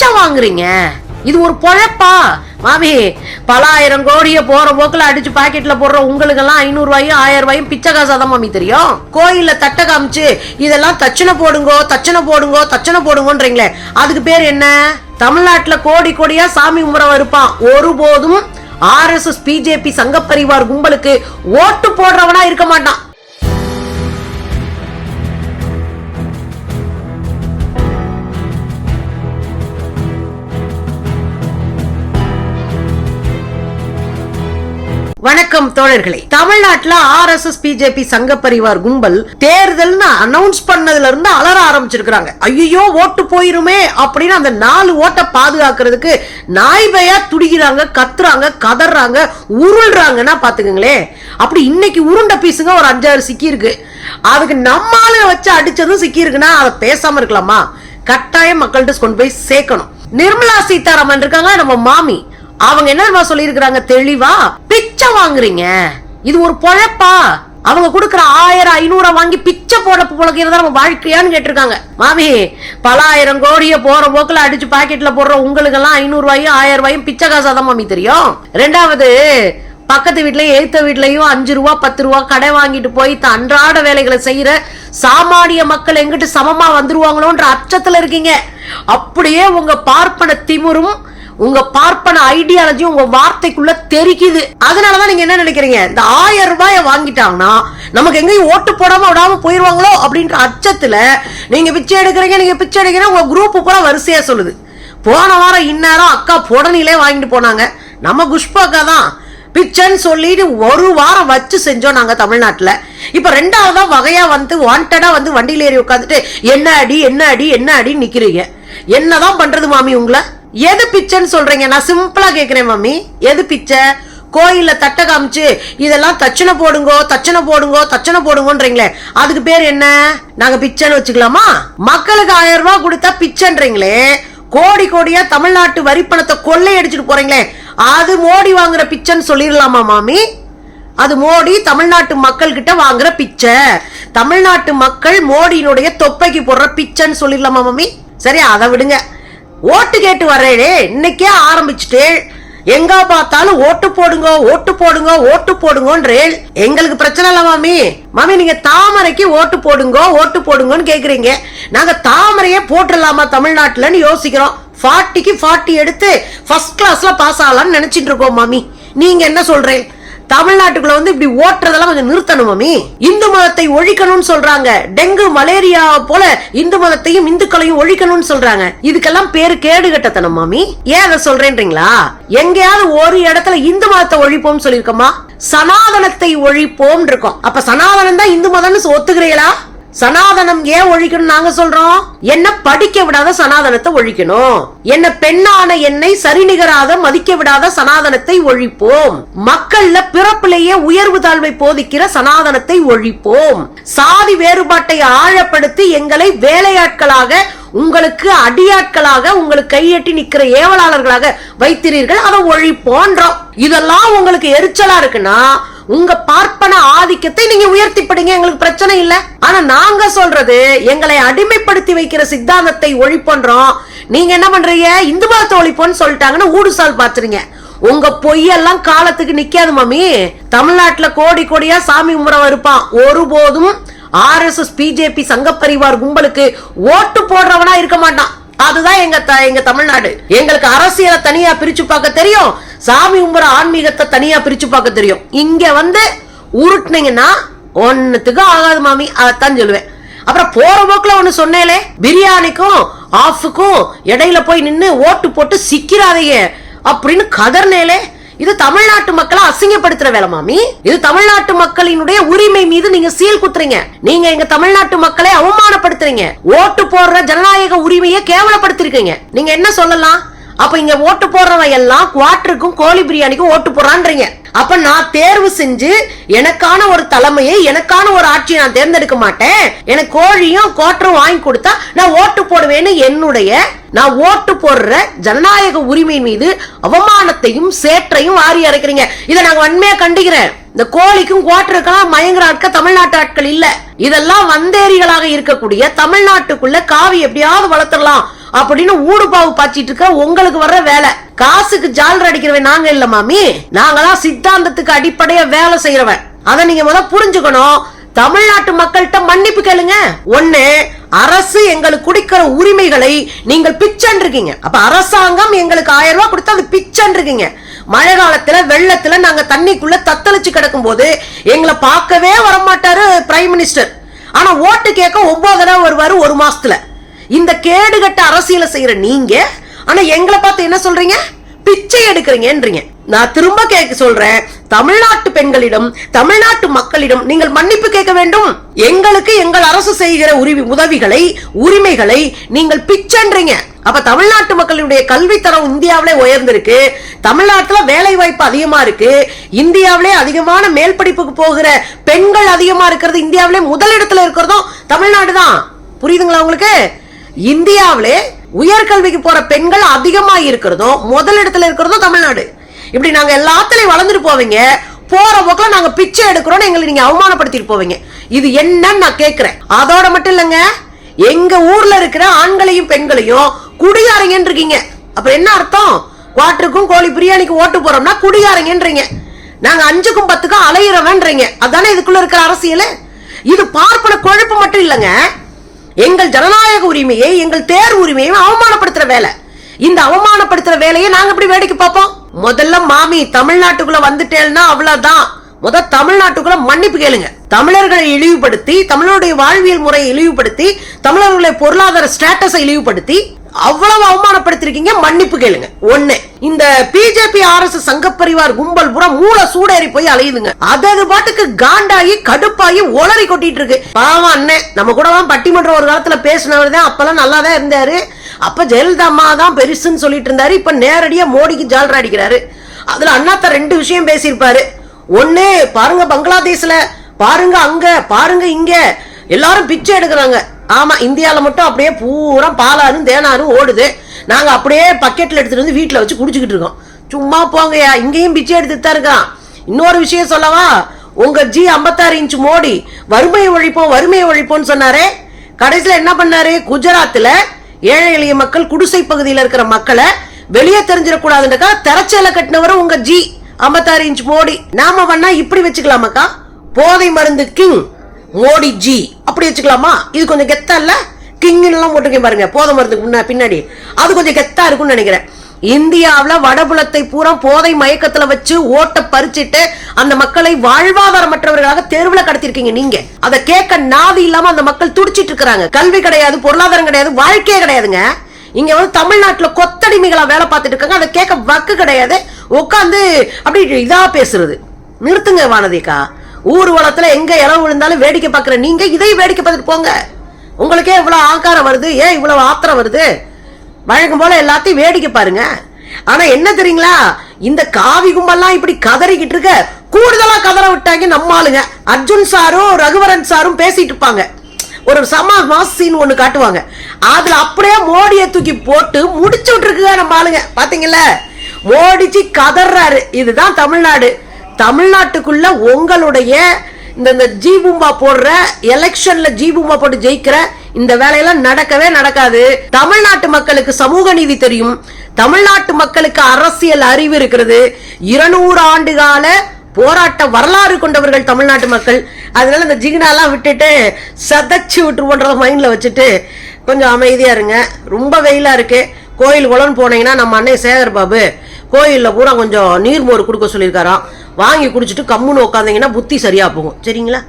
பிச்சை வாங்குறீங்க? இது ஒரு பொழப்பா? மாமி பல ஆயிரம் கோடியை போற போக்குல அடிச்சு பாக்கெட்ல போடுற உங்களுக்கு எல்லாம் ஐநூறு ரூபாயும் ஆயிரம் ரூபாயும் பிச்சை காசா தான் மாமி தெரியும். கோயில்ல தட்டை காமிச்சு இதெல்லாம் தச்சனை போடுங்கோ தச்சனை போடுங்கோ தச்சனை போடுங்கன்றீங்களே. அதுக்கு பேர் என்ன? தமிழ்நாட்டுல கோடி கோடியா சாமி கும்பிட இருப்பான். ஒருபோதும் ஆர்எஸ்எஸ் பிஜேபி சங்க பரிவார் கும்பலுக்கு ஓட்டு போடுறவனா இருக்க மாட்டான். வணக்கம் தோழர்களே. தமிழ்நாட்டுல ஆர் எஸ் எஸ் பிஜேபி சங்க பரிவார் கும்பல் தேர்தல்னு அனௌன்ஸ் பண்ணதுல இருந்து அலற ஆரம்பிச்சிருக்காங்க ஐயோ ஓட்டு போயிருமே அப்படின்னு அந்த நாலு ஓட்டை பாதுகாக்கிறதுக்கு நாய்பையா துடிக்கிறாங்க கத்துறாங்க கதறாங்க உருள்றாங்கன்னா பாத்துக்கங்களே. அப்படி இன்னைக்கு உருண்ட பீஸுங்க ஒரு அஞ்சாறு சிக்கி இருக்கு அதுக்கு நம்மால வச்சு அடிச்சதும் சிக்கி இருக்குன்னா அதை பேசாம இருக்கலாமா? கட்டாயம் மக்கள்கிட்ட கொண்டு போய் சேர்க்கணும். நிர்மலா சீதாராமன் இருக்காங்க நம்ம மாமி. அவங்க என்ன சொல்லியிருக்கிறாங்க? தெளிவா பிச்சை வாங்குறீங்க. இது ஒரு பொழப்பா? அவங்க கொடுக்குற ஆயிரம் ஐநூறு வாங்கி பிச்சை போட பொழக்கிறதா நம்ம வாழ்க்கையான்னு கேட்டிருக்காங்க. மாமி பல ஆயிரம் கோடிய போற போக்கில் அடிச்சு பாக்கெட்ல போடுற உங்களுக்கு எல்லாம் ஐநூறு ரூபாயும் ஆயிரம் ரூபாயும் பிச்சை காசா தான் மாமி தெரியும். ரெண்டாவது பக்கத்து வீட்லயும் எழுத்த வீட்லயும் அஞ்சு ரூபா பத்து ரூபா கடை வாங்கிட்டு போய் அன்றாட வேலைகளை செய்யற சாமானிய மக்கள் எங்கிட்டு சமமா வந்துருவாங்களோன்ற அச்சத்துல இருக்கீங்க. அப்படியே உங்க பார்ப்பன திமுரும் உங்க பார்ப்பன ஐடியாலஜி உங்க வார்த்தைக்குள்ள தெரிக்குது. அதனாலதான் நீங்க என்ன நினைக்கிறீங்க? இந்த ஆயிரம் ரூபாய வாங்கிட்டாங்கன்னா நமக்கு எங்கேயும் ஓட்டு போடாம விடாம போயிருவாங்களோ அப்படின்ற அச்சத்துல நீங்க பிச்சை எடுக்கிறீங்க நீங்க பிச்சை எடுக்கிறீங்க உங்க குரூப் பூரா வரிசையா சொல்லுது. போன வாரம் இந்நேரம் அக்கா புடனிலே வாங்கிட்டு போனாங்க. நம்ம குஷ்பாக்கா தான் பிச்சைன்னு சொல்லிட்டு ஒரு வாரம் வச்சு செஞ்சோம் நாங்க தமிழ்நாட்டுல. இப்ப ரெண்டாவதா வகையா வந்து வாண்டடா வந்து வண்டியில் ஏறி உட்காந்துட்டு என்ன அடி என்ன அடி என்ன அடி நிக்கிறீங்க. என்னதான் பண்றது மாமி உங்களை? எது பிச்சைன்னு சொல்றீங்க? நான் சிம்பிளா கேட்கிறேன் மாமி எது பிச்சை? கோயில்ல தட்டை காமிச்சு இதெல்லாம் தச்சனை போடுங்கோ தச்சனை போடுங்கோ தச்சனை போடுங்கன்றீங்களே. அதுக்கு பேர் என்ன? நாங்க பிச்சைன்னு வச்சுக்கலாமா? மக்களுக்கு ஆயிரம் ரூபாய் கொடுத்தா பிச்சைன்றீங்களே. கோடி கோடியா தமிழ்நாட்டு வரி பணத்தை கொள்ளையடிச்சிட்டு போறீங்களே. அது மோடி வாங்குற பிச்சைன்னு சொல்லிடலாமா மாமி? அது மோடி தமிழ்நாட்டு மக்கள் கிட்ட வாங்குற பிச்சை. தமிழ்நாட்டு மக்கள் மோடியினுடைய தொப்பைக்கு போடுற பிச்சைன்னு சொல்லிடலாமா மாமி? சரி அதை விடுங்க. ஓட்டு கேட்டு வர்றேனே இன்னைக்கே ஆரம்பிச்சுட்டு எங்க பார்த்தாலும் ஓட்டு போடுங்க ஓட்டு போடுங்க ஓட்டு போடுங்கன்றேன் எங்களுக்கு பிரச்சனை இல்ல மாமி. மாமி நீங்க தாமரைக்கு ஓட்டு போடுங்க ஓட்டு போடுங்கன்னு கேக்குறீங்க. நாங்க தாமரையே போட்டுடலாமா தமிழ்நாட்டுலன்னு யோசிக்கிறோம். ஃபார்ட்டிக்கு ஃபார்ட்டி எடுத்து ஃபர்ஸ்ட் கிளாஸ்ல பாஸ் ஆகலாம்னு நினைச்சிட்டு இருக்கோம் மாமி. நீங்க என்ன சொல்றேன் தமிழ்நாட்டுக்குள்ள வந்து இப்படி ஓட்டுறதெல்லாம் கொஞ்சம் நிறுத்தணும் மாமி இந்து மதத்தை ஒழிக்கணும்னு சொல்றாங்க. டெங்கு மலேரியா போல இந்து மதத்தையும் இந்துக்களையும் ஒழிக்கணும்னு சொல்றாங்க. இதுக்கெல்லாம் பேரு கேடு கட்டத்தனம் மாமி ஏன் அதை சொல்றேன்றீங்களா? எங்கேயாவது ஒரு இடத்துல இந்து மதத்தை ஒழிப்போம்னு சொல்லியிருக்கோமா? சனாதனத்தை ஒழிப்போம் இருக்கோம். அப்ப சனாதனம் தான் இந்து மதம்னு ஒத்துக்கிறீங்களா? சனாதனம் ஏன் ஒழிக்கணும் நாங்க சொல்றோம்? என்ன படிக்க விடாத சனாதனத்தை ஒழிக்கணும். என்ன பெண்ணான என்னை சரிநிகராத மதிக்க விடாத சனாதனத்தை ஒழிப்போம். மக்கள்ல பிறப்பிலேயே உயர்வு தாழ்வை போதிக்கிற சனாதனத்தை ஒழிப்போம். சாதி வேறுபாட்டை ஆழப்படுத்தி எங்களை வேலையாட்களாக உங்களுக்கு அடியாட்களாக உங்களுக்கு கையெட்டி நிக்கிற ஏவலாளர்களாக வைத்திரீர்கள் அதை ஒழிப்போன்றோம். இதெல்லாம் உங்களுக்கு எரிச்சலா இருக்குன்னா உங்க பார்ப்பன ஆதிக்கத்தை நீங்க உயர்த்திப்படுங்க எங்களுக்கு பிரச்சனை இல்ல. ஆனா நாங்க சொல்றது எங்களை அடிமைப்படுத்தி வைக்கிற சித்தாந்தத்தை ஒழிப்போன்றோம். நீங்க என்ன பண்றீங்க? இந்து மதத்தை ஒழிப்போன்னு சொல்லிட்டாங்கன்னு ஊடுசால் பாத்துறீங்க உங்க பொய்யெல்லாம் காலத்துக்கு நிக்காது மாமி. தமிழ்நாட்டுல கோடி கோடியா சாமி கும்பிட இருப்பான். ஒருபோதும் ஆர்எஸ்எஸ் பிஜேபி சங்க பரிவார் கும்பலுக்கு ஓட்டு போடுறவனா இருக்க மாட்டான். அதுதான் எங்க த- எங்க தமிழ்நாடு. எங்களுக்கு அரசியலை தனியா பிரிச்சு பார்க்க தெரியும். சாமி கும்பிட ஆன்மீகத்தை தனியா பிரிச்சு பார்க்க தெரியும். இங்க வந்து உருட்டுனீங்கன்னா ஒன்னுத்துக்கும் ஆகாது மாமி. அதைத்தான் சொல்லுவேன். அப்புறம் போற போக்குல ஒண்ணு சொன்னேலே பிரியாணிக்கும் ஆஃபுக்கும் இடையில போய் நின்னு ஓட்டு போட்டு சிக்கிறாதையே அப்படின்னு கதர்னேலே இது தமிழ்நாட்டு மக்களை அசிங்கப்படுத்துற வேலை மாமி. இது தமிழ்நாட்டு மக்களினுடைய உரிமை மீது நீங்க சீல் குத்துறீங்க. நீங்க எங்க தமிழ்நாட்டு மக்களை அவமானப்படுத்துறீங்க. ஓட்டு போடுற ஜனநாயக உரிமையை கேவலப்படுத்திருக்கீங்க. நீங்க என்ன சொல்லலாம்? அப்ப இங்க ஓட்டு போடுறவன் எல்லாம் குவாட்டருக்கும் கோழி பிரியாணிக்கும் ஓட்டு போடுறான்றீங்க. அப்ப நான் தேர்வு செஞ்சு எனக்கான ஒரு தலைமையை எனக்கான ஒரு ஆட்சியை நான் தேர்ந்தெடுக்க மாட்டேன். எனக்கு கோழியும் கோட்டரும் வாங்கி கொடுத்தா நான் ஓட்டு போடுவேன்னு என்னுடைய நான் ஓட்டு போடுற ஜனநாயக உரிமை மீது அவமானத்தையும் சேற்றையும் வாரி இறக்குறீங்க இதை நாங்க வன்மையா கண்டிக்கிறேன். இந்த கோழிக்கும் குவாட்டருக்கெல்லாம் மயங்குற ஆட்கள் தமிழ்நாட்டு ஆட்கள் இல்ல. இதெல்லாம் வந்தேரிகளாக இருக்கக்கூடிய தமிழ்நாட்டுக்குள்ள காவி எப்படியாவது வளர்த்துடலாம். அப்படின்னு ஊடு பாவு பாய்ச்சிட்டு இருக்க உங்களுக்கு வர்ற வேலை. காசுக்கு ஜாலர் அடிக்கிறவன் நாங்க இல்ல மாமி. நாங்களாம் சித்தாந்தத்துக்கு அடிப்படையா வேலை செய்யறவன். அதை நீங்க முத புரிஞ்சுக்கணும். தமிழ்நாட்டு மக்கள்கிட்ட மன்னிப்பு கேளுங்க. ஒண்ணு அரசு எங்களுக்கு குடிக்கிற உரிமைகளை நீங்கள் பிச்சன் இருக்கீங்க அப்ப அரசாங்கம் எங்களுக்கு ஆயிரம் ரூபாய் கொடுத்து அது பிச்சன் இருக்கீங்க மழை காலத்துல வெள்ளத்துல நாங்க தண்ணிக்குள்ள தத்தளிச்சு கிடக்கும் போது எங்களை பார்க்கவே வரமாட்டாரு பிரைம் மினிஸ்டர் ஆனா ஓட்டு கேட்க ஒன்பது தடவை வருவாரு ஒரு மாசத்துல. இந்த கேடுகட்ட அரசியலை செய்யற நீங்க ஆனா எங்களை பார்த்து என்ன சொல்றீங்க? பிச்சை எடுக்கிறீங்கன்றீங்க. நான் திரும்ப கேட்க சொல்றேன் தமிழ்நாட்டு பெண்களிடம் தமிழ்நாட்டு மக்களிடம் நீங்கள் மன்னிப்பு கேட்க வேண்டும். எங்களுக்கு எங்கள் அரசு செய்கிற உரிமை உதவிகளை உரிமைகளை நீங்கள் பிச்சன்றீங்க. அப்ப தமிழ்நாட்டு மக்களுடைய கல்வித்தரம் இந்தியாவிலே உயர்ந்திருக்கு. தமிழ்நாட்டுல வேலை வாய்ப்பு அதிகமா இருக்கு. இந்தியாவிலே அதிகமான மேல் படிப்புக்கு போகிற பெண்கள் அதிகமா இருக்கிறது. இந்தியாவிலே முதலிடத்துல இருக்கிறதும் தமிழ்நாடு தான். புரியுதுங்களா உங்களுக்கு? இந்தியாவிலே உயர்கல்விக்கு போற பெண்கள் அதிகமா இருக்கிறதும் முதல் இடத்துல இருக்கிறதும் தமிழ்நாடு. இப்படி நாங்க எல்லாத்துலயும் வளர்ந்துட்டு போவீங்க. போற போக்கில் நாங்க பிச்சை எடுக்கிறோம் எங்களை நீங்க அவமானப்படுத்திட்டு போவீங்க. இது என்னன்னு நான் கேட்கிறேன் அதோட மட்டும் இல்லைங்க. எங்க ஊர்ல இருக்கிற ஆண்களையும் பெண்களையும் குடியாரங்கன்னு இருக்கீங்க. அப்ப என்ன அர்த்தம்? குவாட்டருக்கும் கோழி பிரியாணிக்கு ஓட்டு போறோம்னா குடியாரங்கன்றீங்க. நாங்க அஞ்சுக்கும் பத்துக்கும் அலையிறவன்றீங்க. அதானே இதுக்குள்ள இருக்கிற அரசியல்? இது பார்ப்பன கொழுப்பு மட்டும் இல்லைங்க. எங்கள் ஜனநாயக உரிமையை எங்கள் தேர் உரிமையை அவமானப்படுத்துற வேலை. இந்த அவமானப்படுத்துற வேலையை நாங்க எப்படி வேடிக்கை பார்ப்போம்? முதல்ல மாமி தமிழ்நாட்டுக்குள்ள வந்துட்டேன்னா அவ்வளவுதான். முத தமிழ்நாட்டுக்குள்ள மன்னிப்பு கேளுங்க. தமிழர்களை இழிவுபடுத்தி தமிழருடைய வாழ்வியல் முறையை இழிவுபடுத்தி தமிழர்களுடைய பொருளாதார ஸ்டேட்டஸை இழிவுபடுத்தி அவ்வளவு அவமானப்படுத்திருக்கீங்க மன்னிப்பு கேளுங்க. ஒண்ணு இந்த பிஜேபி ஆர் எஸ் சங்க பரிவார் கும்பல் பூரா மூளை சூடேறி போய் அலையுதுங்க. அது பாட்டுக்கு காண்டாகி கடுப்பாகி ஒளறி கொட்டிட்டு இருக்கு பாவம் அண்ணன் நம்ம கூட தான் பட்டிமன்றம் ஒரு காலத்துல பேசினவர் தான் அப்பெல்லாம் நல்லா தான் இருந்தாரு. அப்ப ஜெயலலிதா அம்மா தான் பெருசுன்னு சொல்லிட்டு இருந்தாரு இப்ப நேரடியா மோடிக்கு ஜால்ரா அடிக்கிறாரு. அதுல அண்ணாத்த ரெண்டு விஷயம் பேசியிருப்பாரு. ஒண்ணு பாருங்க பங்களாதேஷ்ல பாருங்க அங்க பாருங்க இங்க எல்லாரும் பிச்சை எடுக்கிறாங்க. ஆமா இந்தியாவில் மட்டும் அப்படியே பூரா பாலாரும் தேனாரும் ஓடுது. நாங்கள் அப்படியே பக்கெட்டில் எடுத்துகிட்டு வந்து வீட்டில் வச்சு குடிச்சுக்கிட்டு இருக்கோம். சும்மா போங்கயா இங்கேயும் பிச்சை எடுத்துட்டு தான் இருக்கான். இன்னொரு விஷயம் சொல்லவா? உங்க ஜி 56 இன்ச் மோடி வறுமையை ஒழிப்போம் வறுமையை ஒழிப்போம்னு சொன்னாரே. கடைசியில் என்ன பண்ணாரு? குஜராத்தில் ஏழை எளிய மக்கள் குடிசை பகுதியில் இருக்கிற மக்களை வெளியே தெரிஞ்சிடக்கூடாதுன்றக்கா திரைச்சேலை கட்டினவரும் உங்க ஜி 56 இன்ச் மோடி. நாம வேணா இப்படி வச்சுக்கலாமாக்கா? போதை மருந்து கிங் மோடி ஜி. அப்படி வச்சுக்கலாமா? இது கொஞ்சம் கெத்தா இல்ல? கிங் எல்லாம் போட்டிருக்கேன் பாருங்க. போதை மருந்துக்கு முன்ன பின்னாடி. அது கொஞ்சம் கெத்தா இருக்கும்னு நினைக்கிறேன். இந்தியாவில் வடபுலத்தை பூரா போதை மயக்கத்துல வச்சு ஓட்ட பறிச்சிட்டு அந்த மக்களை வாழ்வாதாரமற்றவர்களாக தெருவில் கடத்திருக்கீங்க நீங்க. அதை கேட்க நாதி இல்லாம அந்த மக்கள் துடிச்சிட்டு இருக்கிறாங்க. கல்வி கிடையாது பொருளாதாரம் கிடையாது வாழ்க்கையே கிடையாதுங்க. இங்க வந்து தமிழ்நாட்டுல கொத்தடிமைகளா வேலை பார்த்துட்டு இருக்காங்க. அதை கேட்க வக்கு கிடையாது. உட்காந்து அப்படி இதா பேசுறது. நிறுத்துங்க வானதிக்கா. ஊர்வலத்துல எங்க இடம் விழுந்தாலும் வேடிக்கை பார்க்குற நீங்க இதையும் வேடிக்கை பார்த்துட்டு போங்க. உங்களுக்கே இவ்வளோ ஆக்காரம் வருது ஏன் இவ்வளோ ஆத்திரம் வருது? வழக்கம் போல எல்லாத்தையும் வேடிக்கை பாருங்க. ஆனா என்ன தெரியுங்களா? இந்த காவி கும்பல்லாம் இப்படி கதறிக்கிட்டு இருக்க கூடுதலா கதற விட்டாங்க நம்ம ஆளுங்க. அர்ஜுன் சாரும் ரகுவரன் சாரும் பேசிட்டு இருப்பாங்க. ஒரு சம மாஸ் சீன் ஒன்று காட்டுவாங்க. அதுல அப்படியே மோடியை தூக்கி போட்டு முடிச்சு விட்டுருக்குங்க நம்ம ஆளுங்க. பாத்தீங்கல்ல? மோடிச்சு கதறாரு இதுதான் தமிழ்நாடு. தமிழ்நாட்டுக்குள்ள உங்களுடைய இந்த இந்த ஜீபூம்பா போடுற எலெக்ஷன்ல ஜீபூம்பா போட்டு ஜெயிக்கிற இந்த வேலையெல்லாம் நடக்கவே நடக்காது. தமிழ்நாட்டு மக்களுக்கு சமூக நீதி தெரியும். தமிழ்நாட்டு மக்களுக்கு அரசியல் அறிவு இருக்கிறது. இருநூறு ஆண்டு கால போராட்ட வரலாறு கொண்டவர்கள் தமிழ்நாட்டு மக்கள். அதனால இந்த ஜிகினாலாம் விட்டுட்டு சதச்சு விட்டுருவோன்றத மைண்ட்ல வச்சுட்டு கொஞ்சம் அமைதியா இருங்க. ரொம்ப வெயிலா இருக்கு. கோயில் குளம் போனீங்கன்னா நம்ம அன்னை சேகர் பாபு கோயிலில் பூரா கொஞ்சம் நீர்மோர் கொடுக்க சொல்லியிருக்காராம். வாங்கி குடிச்சிட்டு கம்முன்னு உட்காந்தீங்கன்னா புத்தி சரியா போகும். சரிங்களா?